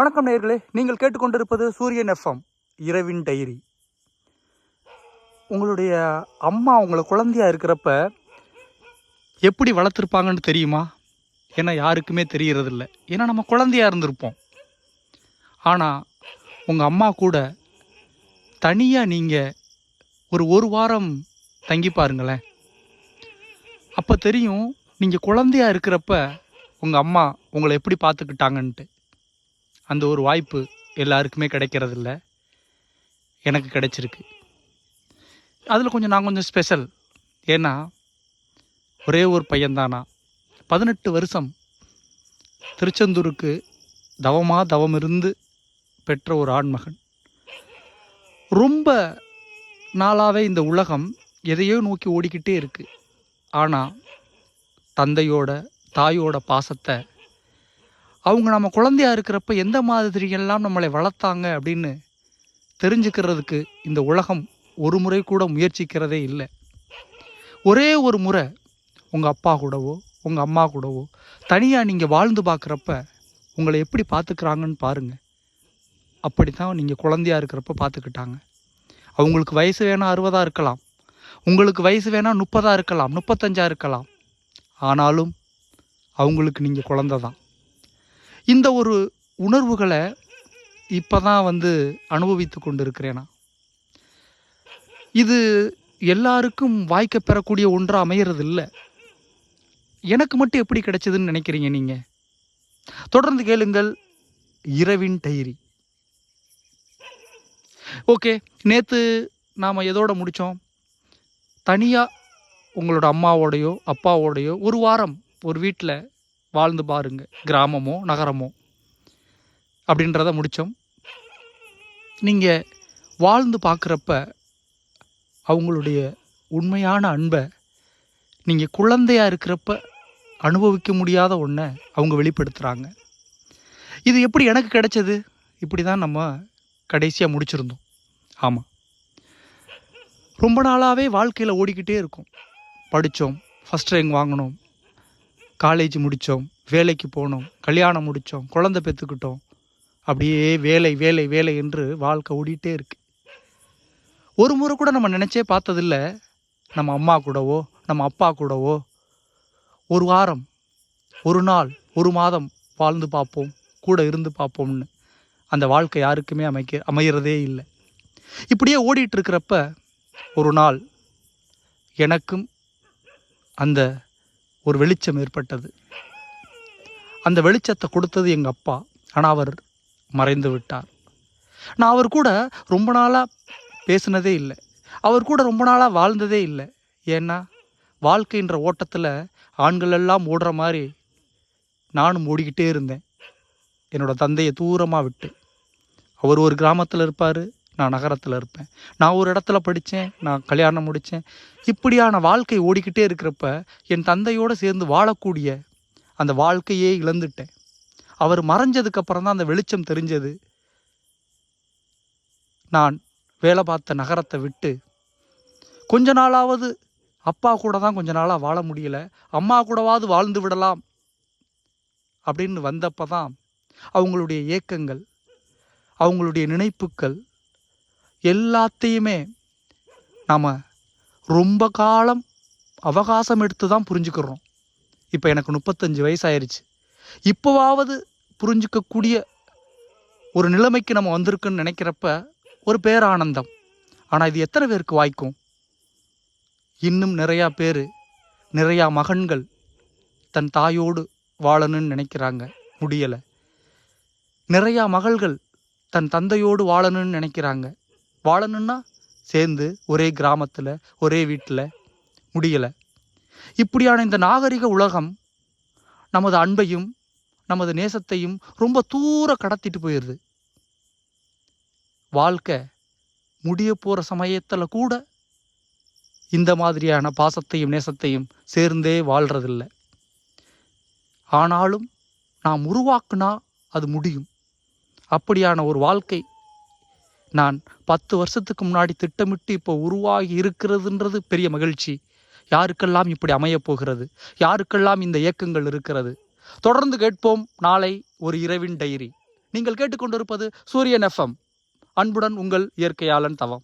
வணக்கம் நேயர்களே நீங்கள் கேட்டுக்கொண்டிருப்பது சூரியன் எஃப்எம் இரவின் டைரி. உங்களுடைய அம்மா உங்களை குழந்தையா இருக்கிறப்ப எப்படி வளர்த்துருப்பாங்கன்னு தெரியுமா? ஏன்னா யாருக்குமே தெரியறதில்ல. ஏன்னா நம்ம குழந்தையா இருந்திருப்போம். ஆனால் உங்கள் அம்மா கூட தனியாக நீங்கள் ஒரு ஒரு வாரம் தங்கி பாருங்களேன். அப்போ தெரியும் நீங்கள் குழந்தையா இருக்கிறப்ப உங்கள் அம்மா உங்களை எப்படி பார்த்துக்கிட்டாங்கன்ட்டு. அந்த ஒரு வாய்ப்பு எல்லாருக்குமே கிடைக்கிறதில்ல. எனக்கு கிடைச்சிருக்கு. அதில் கொஞ்சம் நான் கொஞ்சம் ஸ்பெஷல் ஏன்னா ஒரே ஒரு பையன்தானா? பதினெட்டு வருஷம் திருச்செந்தூருக்கு தவமாக தவம் இருந்து பெற்ற ஒரு ஆண்மகன். ரொம்ப நாளாகவே இந்த உலகம் எதையோ நோக்கி ஓடிக்கிட்டே இருக்குது ஆனால் தந்தையோட தாயோட பாசத்தை அவங்க நம்ம குழந்தையா இருக்கிறப்ப எந்த மாதிரியெல்லாம் நம்மளை வளர்த்தாங்க அப்படின்னு தெரிஞ்சுக்கிறதுக்கு இந்த உலகம் ஒரு முறை கூட முயற்சிக்கிறதே இல்லை. ஒரே ஒரு முறை உங்கள் அப்பா கூடவோ உங்கள் அம்மா கூடவோ தனியாக நீங்கள் வாழ்ந்து பார்க்குறப்ப உங்களை எப்படி பார்த்துக்கிறாங்கன்னு பாருங்கள் அப்படி தான் நீங்கள் குழந்தையா இருக்கிறப்ப பார்த்துக்கிட்டாங்க. அவங்களுக்கு வயசு வேணால் அறுபதாக இருக்கலாம். உங்களுக்கு வயசு வேணால் முப்பதாக இருக்கலாம் முப்பத்தஞ்சாக இருக்கலாம். ஆனாலும் அவங்களுக்கு நீங்கள் குழந்த தான் இந்த ஒரு உணர்வுகளை இப்போ தான் வந்து அனுபவித்து கொண்டு இருக்கிறேன் இது எல்லாருக்கும் வாய்க்க பெறக்கூடிய ஒன்றாக அமையிறது இல்லை எனக்கு மட்டும் எப்படி கிடைச்சதுன்னு நினைக்கிறீங்க நீங்கள் தொடர்ந்து கேளுங்கள் இரவின் டைரி. ஓகே நேற்று நாம் எதோட முடித்தோம் தனியாக உங்களோட அம்மாவோடையோ அப்பாவோடையோ ஒரு வாரம் ஒரு வீட்டில் வாழ்ந்து பாருங்க. கிராமமோ நகரமோ. அப்படின்றத முடித்தோம் நீங்கள் வாழ்ந்து பார்க்குறப்ப அவங்களுடைய உண்மையான அன்பை நீங்கள் குழந்தையாக இருக்கிறப்ப அனுபவிக்க முடியாத ஒன்றை அவங்க வெளிப்படுத்துகிறாங்க இது எப்படி எனக்கு கிடைச்சது? இப்படி தான் நம்ம கடைசியாக முடிச்சிருந்தோம். ஆமாம் ரொம்ப நாளாகவே வாழ்க்கையில் ஓடிக்கிட்டே இருக்கும். படித்தோம் ஃபஸ்ட் ரேங்க் வாங்கினோம். காலேஜ் முடித்தோம் வேலைக்கு போனோம் கல்யாணம் முடித்தோம் குழந்தை பெற்றுக்கிட்டோம். அப்படியே வேலை வேலை வேலை என்று வாழ்க்கை ஓடிட்டே இருக்கு. ஒரு முறை கூட நம்ம நினச்சே பார்த்ததில்ல நம்ம அம்மா கூடவோ நம்ம அப்பா கூடவோ. ஒரு வாரம் ஒரு நாள் ஒரு மாதம் வாழ்ந்து பார்ப்போம் கூட இருந்து பார்ப்போம்னு. அந்த வாழ்க்கை யாருக்குமே அமைக்க அமையிறதே இல்லை. இப்படியே ஓடிட்டு இருக்கிறப்ப ஒரு நாள் எனக்கும் அந்த ஒரு வெளிச்சம் ஏற்பட்டது. அந்த வெளிச்சத்தை கொடுத்தது எங்கள் அப்பா. ஆனால் அவர் மறைந்து விட்டார். நான் அவர் கூட ரொம்ப நாளாக பேசினதே இல்லை. அவர் கூட ரொம்ப நாளாக வாழ்ந்ததே இல்லை. ஏன்னா வாழ்க்கைன்ற ஓட்டத்தில் ஆண்கள் எல்லாம் ஓடுற மாதிரி நானும் ஓடிக்கிட்டே இருந்தேன். என்னோடய தந்தையை தூரமாக விட்டு. அவர் ஒரு கிராமத்தில் இருப்பார். நான் நகரத்தில் இருப்பேன். நான் ஒரு இடத்துல படித்தேன் நான் கல்யாணம் முடித்தேன் இப்படியான வாழ்க்கை ஓடிக்கிட்டே இருக்கிறப்ப என் தந்தையோடு சேர்ந்து வாழக்கூடிய அந்த வாழ்க்கையே இழந்துட்டேன். அவர் மறைஞ்சதுக்கு அப்புறம் தான் அந்த வெளிச்சம் தெரிஞ்சது. நான் வேலை பார்த்த நகரத்தை விட்டு கொஞ்ச நாளாவது அப்பா கூட தான் கொஞ்ச நாளாக வாழ முடியல. அம்மா கூடவாவது வாழ்ந்து விடலாம் அப்படின்னு வந்தப்போ தான் அவங்களுடைய ஏக்கங்கள் அவங்களுடைய நினைப்புக்கள் எல்லாத்தையுமே நாம் ரொம்ப காலம் அவகாசம் எடுத்து தான் புரிஞ்சுக்கிறோம். இப்போ எனக்கு முப்பத்தஞ்சு வயசாயிருச்சு. இப்போவாவது புரிஞ்சுக்கக்கூடிய ஒரு நிலைமைக்கு நம்ம வந்திருக்குன்னு நினைக்கிறப்ப ஒரு பேரானந்தம். ஆனால் இது எத்தனை பேருக்கு வாய்க்கும்? இன்னும் நிறையா பேர் நிறையா மகன்கள் தன் தாயோடு வாழணும்னு நினைக்கிறாங்க. முடியலை. நிறையா மகள்கள் தன் தந்தையோடு வாழணும்னு நினைக்கிறாங்க. வாழணும்னா சேர்ந்து ஒரே கிராமத்தில் ஒரே வீட்டில் முடியலை. இப்படியான இந்த நாகரிக உலகம் நமது அன்பையும் நமது நேசத்தையும் ரொம்ப தூர கடத்திட்டு போயிடுது வாழ்க்கை முடிய போகிற சமயத்தில் கூட இந்த மாதிரியான பாசத்தையும் நேசத்தையும் சேர்ந்தே வாழ்கிறதில்ல ஆனாலும் நாம் உருவாக்குனா அது முடியும். அப்படியான ஒரு வாழ்க்கை நான் பத்து வருஷத்துக்கு முன்னாடி திட்டமிட்டு இப்போ உருவாகி இருக்கிறதுன்றது பெரிய மகிழ்ச்சி. யாருக்கெல்லாம் இப்படி அமையப் போகிறது? யாருக்கெல்லாம் இந்த இயக்கங்கள் இருக்கிறது? தொடர்ந்து கேட்போம் நாளை ஒரு இரவின் டைரி. நீங்கள் கேட்டுக்கொண்டிருப்பது சூரியன் எஃப்எம் அன்புடன் உங்கள் இயற்கையாளன் தவம்.